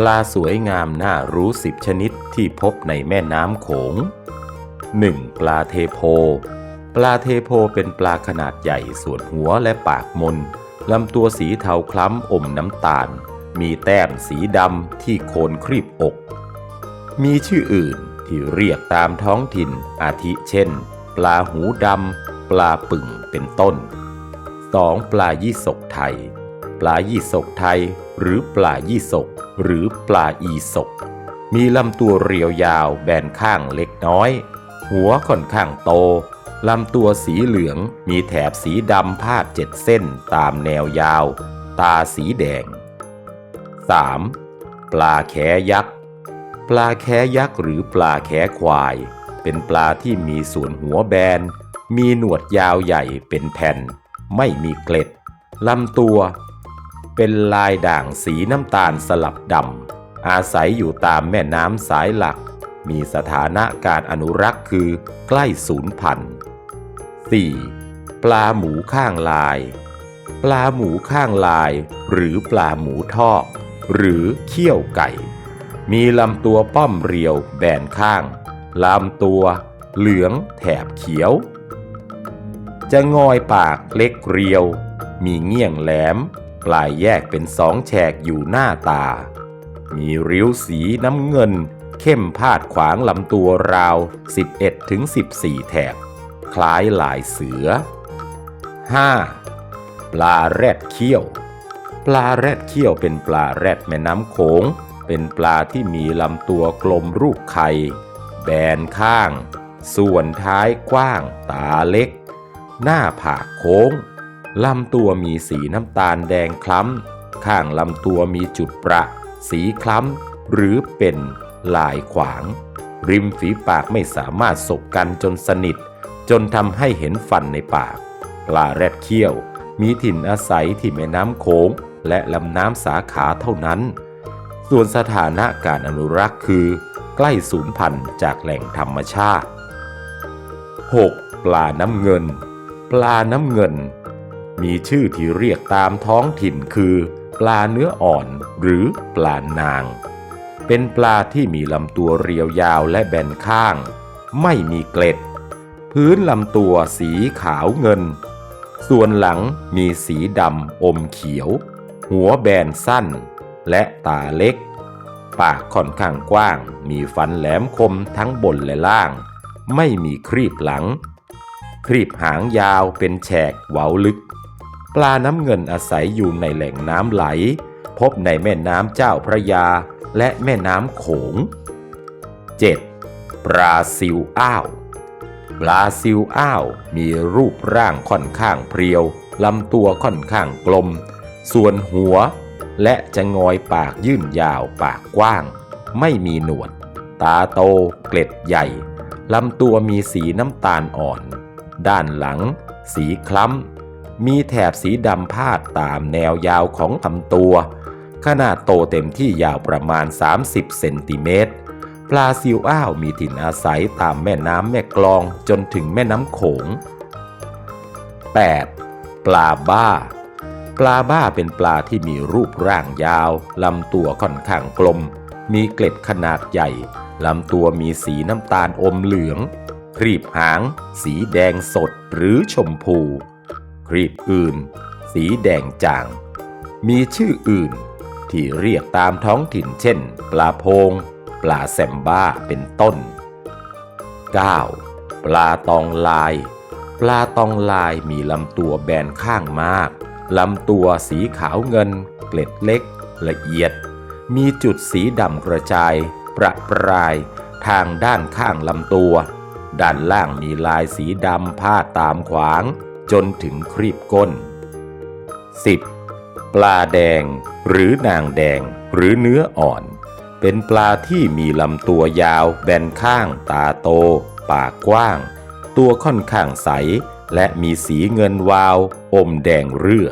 ปลาสวยงามน่ารู้สิบชนิดที่พบในแม่น้ำโขง 1. ปลาเทโพ ปลาเทโพเป็นปลาขนาดใหญ่ส่วนหัวและปากมนลำตัวสีเทาคล้ำอมน้ำตาล มีแต้มสีดำที่โคนครีบอก มีชื่ออื่นที่เรียกตามท้องถิ่นอาทิเช่น ปลาหูดำ ปลาปึ่งเป็นต้น 2. ปลายี่สกไทย ปลายี่สกไทย หรือปลายี่สก หรือปลาอีสก มีลำตัวเรียวยาวแบนข้างเล็กน้อย หัวค่อนข้างโตลำตัวสีเหลืองมีแถบสีดำพาดเจ็ดเส้นตามแนวยาว ตาสีแดง 3. ปลาแคยักษ์ ปลาแคยักษ์หรือปลาแคควาย เป็นปลาที่มีส่วนหัวแบน มีหนวดยาวใหญ่เป็นแผ่น ไม่มีเกล็ดลำตัว เป็นลายด่างสีน้ำตาลสลับดำอาศัยอยู่ตามแม่น้ำสายหลัก มีสถานะการอนุรักษ์คือใกล้สูญพันธุ์ 4. ปลาหมูข้างลาย ปลาหมูข้างลาย หรือปลาหมูทอก หรือเขี้ยวไก่ มีลำตัวป้อมเรียวแบนข้างลำตัว เหลืองแถบเขียว จะงอยปากเล็กเรียว มีเงี่ยงแหลม ลายแยกเป็นสองแฉกอยู่หน้าตา มีริ้วสีน้ำเงิน เข้มพาดขวางลำตัวราว 11-14 แถบ คล้ายลายเสือ 5. ปลาแรดเขี้ยว ปลาแรดเขี้ยวเป็นปลาแรดแม่น้ำโขง เป็นปลาที่มีลำตัวกลมรูปไข่ แบนข้าง ส่วนท้ายกว้าง ตาเล็ก หน้าผากโค้ง ลำตัวมีสีน้ำตาลแดงคล้ำ ข้างลำตัวมีจุดประ สีคล้ำ หรือเป็นลายขวาง ริมฝีปากไม่สามารถสบกันจนสนิท จนทำให้เห็นฟันในปาก ปลาแรดเขี้ยว มีถิ่นอาศัยที่แม่น้ำโขงและลำน้ำสาขาเท่านั้น ส่วนสถานะการอนุรักษ์คือ ใกล้สูญพันธุ์จากแหล่งธรรมชาติ 6. ปลาน้ำเงิน ปลาน้ำเงิน มีชื่อที่เรียกตามท้องถิ่นคือ ปลาเนื้ออ่อนหรือปลานาง เป็นปลาที่มีลำตัวเรียวยาวและแบนข้าง ไม่มีเกล็ด พื้นลำตัวสีขาวเงิน ส่วนหลังมีสีดำอมเขียว หัวแบนสั้น และตาเล็ก ปากค่อนข้างกว้าง มีฟันแหลมคมทั้งบนและล่าง ไม่มีครีบหลัง ครีบหางยาวเป็นแฉกเว้าลึก ปลาน้ำเงินอาศัยอยู่ในแหล่งน้ำไหล พบในแม่น้ำเจ้าพระยาและแม่น้ำโขง 7. ปลาซิวอ้าว ปลาซิวอ้าวมีรูปร่างค่อนข้างเพรียวลำตัวค่อนข้างกลม ส่วนหัว และจะงอยปากยื่นยาวปากกว้าง ไม่มีหนวด ตาโต เกล็ดใหญ่ลำตัวมีสีน้ำตาลอ่อน ด้านหลัง สีคล้ำ มีแถบสีดำพาดตามแนวยาวของลำตัว ขนาดโตเต็มที่ยาวประมาณ 30 เซนติเมตร ปลาซิวอ้าวมีถิ่นอาศัยตามแม่น้ำแม่กลองจนถึงแม่น้ำโขง 8. ปลาบ้า ปลาบ้าเป็นปลาที่มีรูปร่างยาว ลำตัวค่อนข้างกลม มีเกล็ดขนาดใหญ่ ลำตัวมีสีน้ำตาลอมเหลือง ครีบหาง สีแดงสดหรือชมพู ครีบอื่น สีแดงจาง มีชื่ออื่นที่เรียกตามท้องถิ่นเช่น ปลาโพง ปลาแซมบ้าเป็นต้น 9. ปลาตองลาย ปลาตองลายมีลำตัวแบนข้างมาก ลำตัวสีขาวเงิน เกล็ดเล็ก ละเอียด มีจุดสีดำกระจาย ประปราย ทางด้านข้างลำตัว ด้านล่างมีลายสีดำพาดตามขวาง จนถึงครีบก้น 10. ปลาแดง หรือนางแดง หรือเนื้ออ่อน เป็นปลาที่มีลำตัวยาวแบนข้างตาโต ปากกว้าง ตัวค่อนข้างใส และมีสีเงินวาว อมแดงเรือ